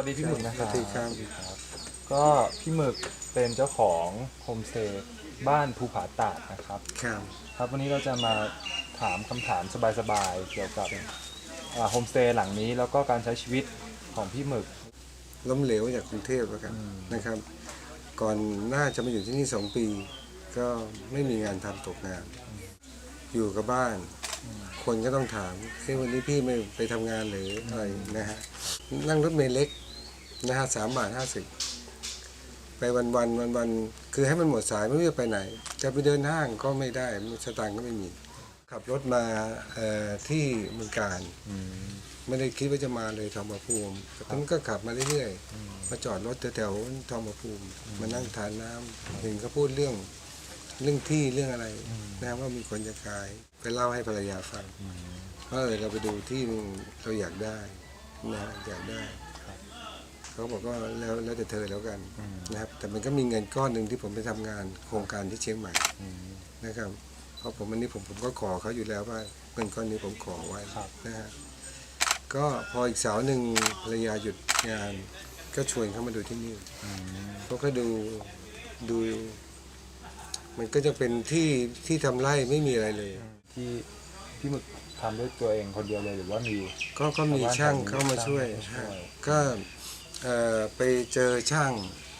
สวัสดีพี่หมึกนะครับสวัสดีครับ ก็พี่หมึกเป็นเจ้าของโฮมสเตย์บ้านภูผาตาดนะครับ ครับครับวันนี้เราจะมาถามคำถามสบายๆเกี่ยวกับอ่าโฮมสเตย์หลังนี้แล้วก็การใช้ชีวิตของพี่หมึก ล้มเหลวจากกรุงเทพแล้วกันอืม นะครับ ก่อนหน้าจะมาอยู่ที่นี่สองปี ก็ไม่มีงานทำตกงาน อยู่กับบ้าน คนก็ต้องถามเฮ้ยวันนี้พี่ไม่ไปทำงานหรืออะไรนะฮะนั่งรถเมล์เล็ก นะฮะสามบาทห้าสิบไปวันวันวันวันๆคือให้มันหมดสายไม่รู้จะไปไหน จะไปเดินห้างก็ไม่ได้สตางค์ก็ไม่มี ขับรถมาเอ่อที่เมืองการไม่ได้คิดว่าจะมาเลยทองมาภูมิแต่ผมก็ขับมาเรื่อยๆมาจอดรถแถวๆทองมาภูมิมานั่งทานน้ำเห็นเขาพูดเรื่องเรื่องที่เรื่องอะไรนะว่ามีคนจะขายไปเล่าให้ภรรยาฟังว่าเออเราไปดูที่หนึ่งเราอยากได้นะอยากได้ เขาบอกว่าแล้วแล้วแต่เธอแล้วกันนะครับแต่มันก็มีเงินก้อนหนึ่งที่ผมไปทำงานโครงการที่เชียงใหม่นะครับเพราะผมอันนี้ผมผมก็ขอเขาอยู่แล้วว่าเงินก้อนนี้ผมขอไว้ครับนะฮะก็พออีกเสาร์หนึ่งภรรยาหยุดงาน ก็ชวนเขามาดูที่นี่เขาก็ดูดู มันก็จะเป็นที่ที่ทำไร่ไม่มีอะไรเลย ที่พี่หมึกทำด้วยตัวเองคนเดียวเลยหรือว่ามี ก็ก็มีช่างเข้ามาช่วยช่างมาช่วยฮะก็เอ่อ ไปเจอช่าง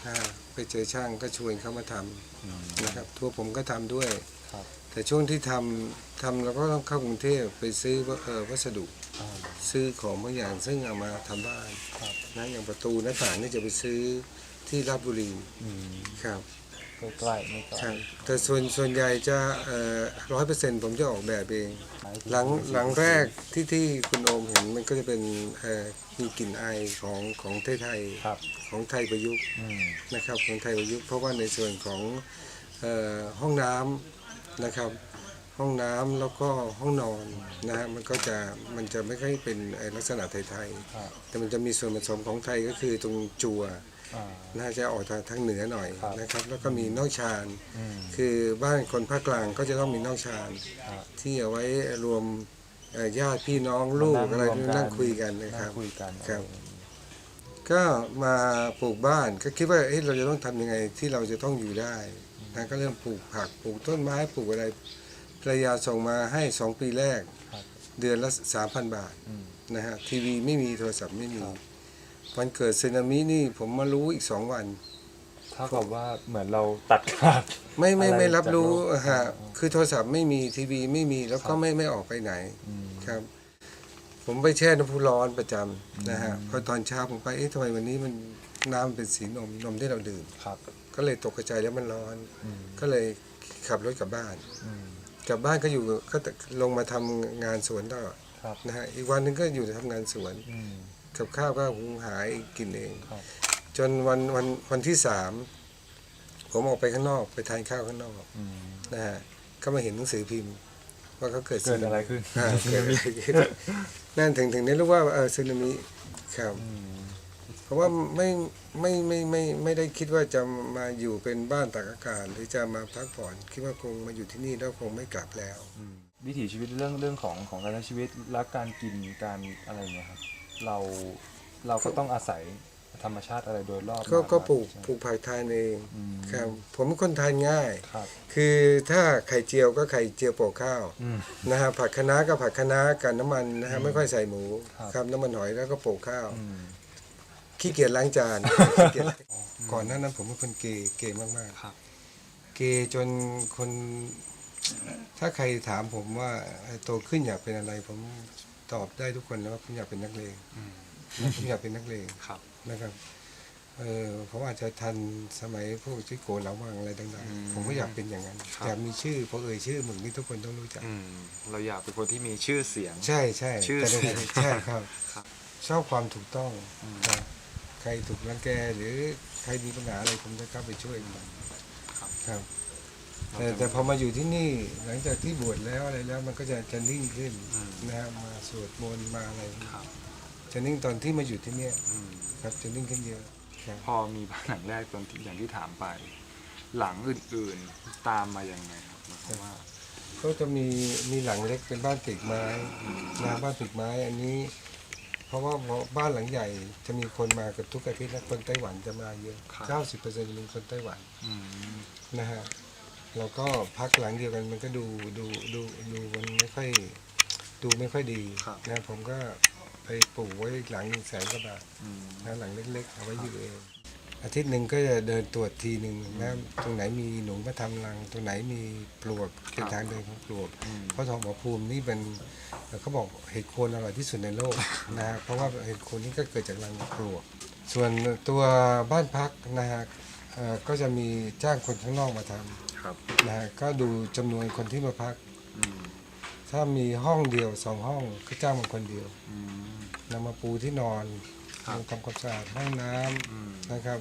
ฮะไปเจอช่างก็ชวนเขามาทำนะครับทั่วผมก็ทำด้วยครับแต่ช่วงที่ทำทำเราก็ต้องเข้ากรุงเทพไปซื้อวัเอ่อวัสดุอ่าซื้อของบางอย่างซึ่งเอามาทำบ้านครับนะอย่างประตูหน้าต่างนี่จะไปซื้อที่ราชบุรีอืมครับ ใกล้ๆไม่ไกลใช่แต่ส่วนส่วนใหญ่จะร้อยเปอร์เซ็นต์ผมจะออกแบบเอง หลังหลังแรกที่ที่คุณโอมเห็นมันก็จะเป็นเอ่อมีกลิ่นไอายของของไทยไทยครับของไทยประยุกต์อืมนะครับของไทยประยุกต์เพราะว่าในส่วนของเอ่อห้องน้ำนะครับห้องน้ำแล้วก็ห้องนอนนะฮะมันก็จะมันจะไม่ค่อยเป็นเอ่อลักษณะไทยครับๆแต่มันจะมีส่วนผสมของไทยก็คือตรงจัวอ่า น่าจะออกทางทางเหนือหน่อยครับนะครับ แล้วก็มีนอกชานอืมคือบ้านคนภาคกลางก็จะต้องมีนอกชานครับที่เอาไว้รวมเอ่อญาติพี่น้องลูกอะไรวมนั่งคุยกันนะคนั่รังบคุยกันครับ ก็มาปลูกบ้านก็คิดว่าเอ๊ะเราจะต้องทำยังไงที่เราจะต้องอยู่ได้นะก็เริ่มปลูกผักปลูกต้นไม้ปลูกอะไรภรรยาส่งมาให้สองปีแรกครับเดือนละสามพันบาทอืมนะฮะทีวีไม่มีโทรศัพท์ไม่มีครับ วันเกิดสึนามินี่ผมมารู้อีกสองวัน เท่ากับว่าเหมือนเราตัดขาด ไม่ไม่อะไรไม่รับรู้จากโลกฮะอ๋อคือโทรศัพท์ไม่มีทีวีไม่มีแล้วครัก็บ ไม่ไม่ออกไปไหนอืม ครับ ผมไปแช่น้ำพุร้อนประจำนะฮะอืม พอตอนเช้าผมไปเอ๊ะทำไมวันนี้มันน้ำเป็นสีนมนมที่เราดื่ม ครับก็เลยตกใจแล้วมันร้อน อืมก็เลยขับรถกลับบ้าน อืมกลับบ้านก็อยู่ก็ลงมาทำงานสวนต่อครับนะฮะอีกวันหนึงก็อยู่ทำงานสวน อืม กับข้าวก็หุงหาเองกินเอง ครับ จนวันวันวันที่สามผมออกไปข้างนอกไปทานข้าวข้างนอกอืมนะฮะก็มาเห็นหนังสือพิมพ์ ว่าเขาเกิดเกิดอะไรขึ้นอ่าเกิดอะไรขึ้นนั่นถึงถึงได้รู้ว่าเออสึนามิครับ อืมเพราะว่าไม่ไม่ไม่ไม่ไม่ได้คิดว่าจะมาอยู่เป็นบ้านตากอากาศหรือจะมาพักผ่อนคิดว่าคงมาอยู่ที่นี่แล้วคงไม่กลับแล้ว อืมวิถีชีวิตเรื่องเรื่องของของการใช้ชีวิตและการกินการอะไรเงี้ยครับ เราเราก็ต้องอาศัยธรรมชาติอะไรโดยรอบก็มากก็ปลูกใช่ไหม ปลูกผักทานเองอืม ครับผมเป็นคนทานง่าย ครับ คือถ้าไข่เจียวก็ไข่เจียวโปะข้าวอืม นะฮะผัดคะน้าก็ผัดคะน้ากับน้ำมันนะฮะไม่ค่อยใส่หมูครับ ครับน้ำมันหอยแล้วก็โปะข้าว อืม ขี้เกียจล้างจาน ขี้เกียจล้างก่อนหน้านั้นผมเป็นคนเกย์เกย์มากๆครับเกย์จนคน ถ้าใครถามผมว่าเอ่อโตขึ้นอยากเป็นอะไร ผม ตอบได้ทุกคนแล้วว่าผมอยากเป็นนักเลงอืมผมอยากเป็นนักเลงครับนะครับเออเขาอาจจะทันสมัยพวกชิโกเหลาวังอะไรต่างอืมๆผมก็อยากเป็นอย่างนั้นครับอยากมีชื่อพอเอ่ยชื่อมึงนี่ทุกคนต้องรู้จักอืมเราอยากเป็นคนที่มีชื่อเสียง ใช่ใช่ชื่อแต่ในเสียงใช่ครับครับชอบความถูกต้องอืมครับใครถูกรังแกหรือใครมีปัญหาอะไรผมจะเข้าไปช่วยมันครับครับ แต่แต่พอมาอยู่ที่นี่หลังจากที่บวชแล้วอะไรแล้วมันก็จะจะนิ่งขึ้นอืม นะฮะมาสวดมนต์มาอะไรครับจะนิ่งตอนที่มาอยู่ที่เนี่ยอืมครับจะนิ่งขึ้นเยอะครับพอมีบ้านหลังแรกตอนที่อย่างที่ถามไป หลังอื่นๆตามมายังไงครับหมายความว่าก็จะมีมีหลังเล็กเป็นบ้านตึกไม้นะบ้านตึกไม้อันนี้ เพราะว่าบ้านหลังใหญ่จะมีคนมาเกับทุกอาทิตย์นะคนไต้หวันจะมาเยอะครับเก้าสิบเปอร์เซ็นต์เป็นคนไต้หวันอืมนะฮะ เราก็พักหลังเดียวกันมันก็ดูดูดูดูมันไม่ค่อยดูไม่ค่อยดีนะผมก็ไปปลูกไว้อีกหลังหนึ่งแสนกว่าบาทอืม นะหลังเล็กๆเอาไว้อยู่เอง อาทิตย์หนึ่งก็จะเดินตรวจทีหนึ่งนะตรงไหนมีหนูมาทำรัง ตรงไหนมีปลวกเป็นทางเดินของปลวก อืม เพราะทองหมอภูมินี่เป็นเขาบอกเห็ดโคนอร่อยที่สุดในโลกนะฮะเพราะว่าเห็ดโคนนี่ก็เกิดจากรังปลวก ส่วนตัวบ้านพักนะฮะเอ่อก็จะมีจ้างคนข้างนอกมาท ครับำนะฮะก็ดูจำนวนคนที่มาพักอืมถ้ามีห้องเดียวสองห้องก็จ้างมาคนเดียวอืมนำมาปูที่นอนครับทำความสะอาดห้องน้ำอืมนะครับ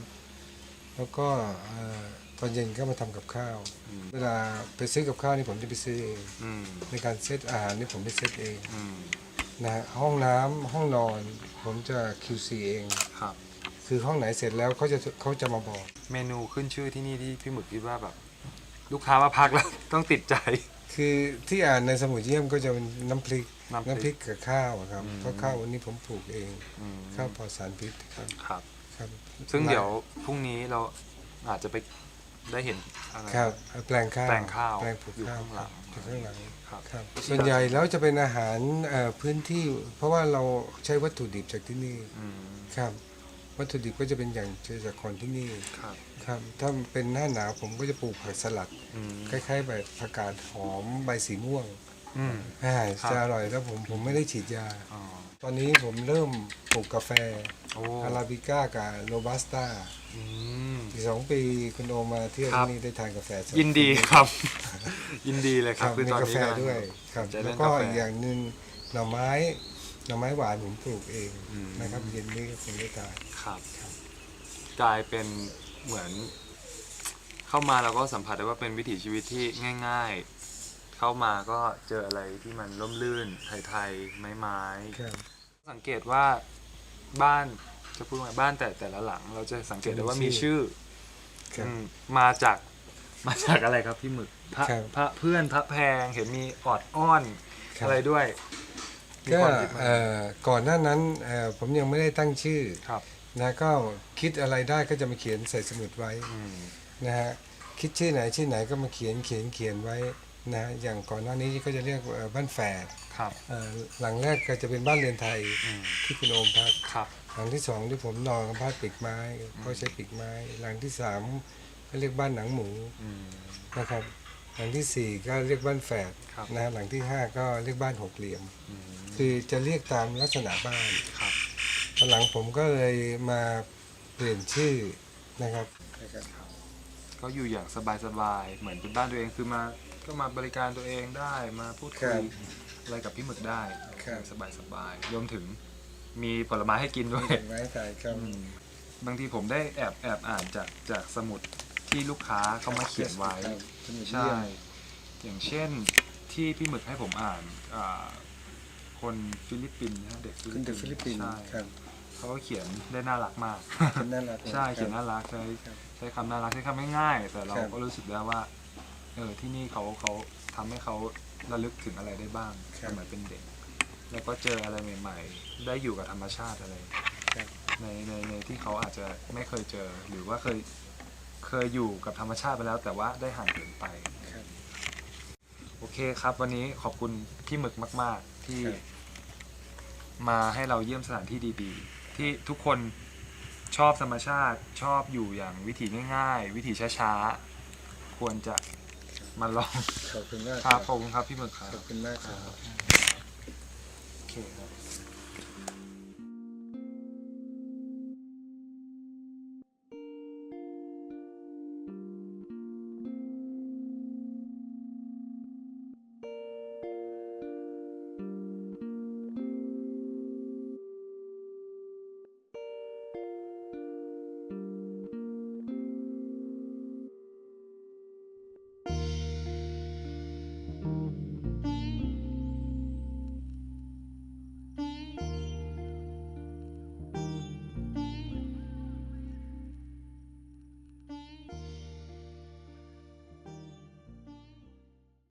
แล้วก็เอ่อตอนเย็นก็มาทำกับข้าวอืมเวลาไปซื้อกับข้าวนี่ผมจะไปซื้อเองอืมในการเซตอาหารนี่ผมไปเซตเองอืมนะฮะห้องน้ำห้องนอนผมจะ QC เองครับ คือห้องไหนเสร็จแล้วเขาจะเขาจะมาบอก เมนูขึ้นชื่อที่นี่ที่พี่หมึกคิดว่าแบบ ลูกค้ามาพักแล้ว ต้องติดใจ คือที่อ่านในสมุดเยี่ยมก็จะเป็นน้ำพริกน้ำพริกน้ำพริกกับข้าวอะครับอืม เพราะข้าววันนี้ผมปลูกเองอืมข้าวปลอดสารพิษครับครับ ครับซึ่งเดี๋ยวพรุ่งนี้เราอาจจะไปได้เห็นอะไร ครับแปลงข้าวแปลงข้าวแปลงปลูกอยู่ข้าวข้างหลังอยู่ข้างหลังครับ ครับส่วนใหญ่แล้วจะเป็นอาหารเอ่อพื้นที่ เพราะว่าเราใช้วัตถุดิบจากที่นี่อืม ครับ วัตถุดิบก็จะเป็นอย่างเจอจากคนที่นี่ครับ ครับถ้าเป็นหน้าหนาวผมก็จะปลูกผักสลัด อืม คล้าย ๆ แบบผักกาดหอมใบสีม่วงอืม อ่าครับ จะอร่อยแล้วผมผมไม่ได้ฉีดยา อ๋อตอนนี้ผมเริ่มปลูกกาแฟโอ้อาราบิก้ากับโรบัสต้าอืม อีกสองปีคุณโอมาเที่ยวครับ ที่นี่ได้ทานกาแฟสยินดีครับ ยินดีเลยคครัรับบคือมีตอนกานี้แฟกำลัง ด้วยครับจะเล่แล้วนก็กาแฟ อีกอย่างหนึ่งหน่อไม้ หน่อไม้หวานผมปลูกเองอืม นะครับเย็นนี้ก็คงได้ทานครับ กลายเป็นเหมือน เข้ามาเราก็สัมผัสได้ว่าเป็นวิถีชีวิตที่ง่าย ๆ เข้ามาก็เจออะไรที่มันร่มรื่นไทยๆไม้ๆครับสังเกตว่าบ้านจะพูดว่าบ้านแต่แต่ละหลัง เราจะสังเกตได้ว่ามีชื่อครับ อืมมาจากมาจากอะไรครับพี่หมึกพระครับ พระเพื่อนพระแพงเห็นมีออดอ้อนครับอะไรด้วย มีก็ความคิดมาเอ่อก่อนหน้านั้นเอ่อผมยังไม่ได้ตั้งชื่อครับนะก็คิดอะไรได้ก็จะมาเขียนใส่สมุดไว้อืมนะฮะคิดชื่อไหนชื่อไหนก็มาเขียนเขียนเขียนไว้นะอย่างก่อนหน้านี้ก็จะเรียกเอ่อบ้านแฝดครับเอ่อหลังแรกก็จะเป็นบ้านเรือนไทยอืมที่คุณโอมพัก ครับ หลังที่สองที่ผมนอนกับบ้านปีกไม้ก็ใช้ปีกไม้ หลังที่สามก็เรียกบ้านหนังหมูอืม นะครับ หลังที่สี่ก็เรียกบ้านแฝดครับ นะฮะหลังที่ห้าก็เรียกบ้านหกเหลี่ยมอืม คือจะเรียกตามลักษณะบ้านครับตอนหลังผมก็เลยมาเปลี่ยนชื่อนะครับก็อยู่อย่างสบายๆเหมือนเป็นบ้านตัวเองคือมาก็มาบริการตัวเองได้มาพูดครัคุยบอะไรกับพี่หมึกได้ครับสบายๆรวมถึงมีผลไม้ให้กินด้วยเห็นไหมใส่ครับอืมบางทีผมได้แอบแอบอ่านจากจากสมุดที่ลูกค้าเขามาเขียนไว้ ครับสมุดใช่เยี่ยมอย่างเช่นที่พี่หมึกให้ผมอ่านอ่า คนฟิลิปปินส์นะเด็กฟิคุณเด็กฟิลิปปินส์ใช่ครับเขาก็เขียนได้น่ารักมาก เป็นน่ารักใช่เขียนน่ารักใช้ครับ ใช้คำน่ารักใช้คำง่ายๆแต่เราครับ ก็รู้สึกได้ว่าเออที่นี่เขาเขาทำให้เขาระลึกถึงอะไรได้บ้างครัสบมัยเป็นเด็ก แล้วก็เจออะไรใหม่ ๆ ได้อยู่กับธรรมชาติอะไร ครับ ในในในที่เขาอาจจะไม่เคยเจอหรือว่าเคยเคยอยู่กับธรรมชาติไปแล้ว แต่ว่าได้ห่างเหินไปครับ โอเคครับ วันนี้ขอบคุณพี่หมึกมาก ๆ ที่ครับ มาให้เราเยี่ยมสถานที่ดีๆ ที่ทุกคนชอบธรรมชาติชอบอยู่อย่างวิถีง่าย ๆ วิถีช้าๆ ควรจะมาลองขอบคุณมากครับขอบคุณครับพี่หมึกครับขอบคุณมากครับ โอเคครับ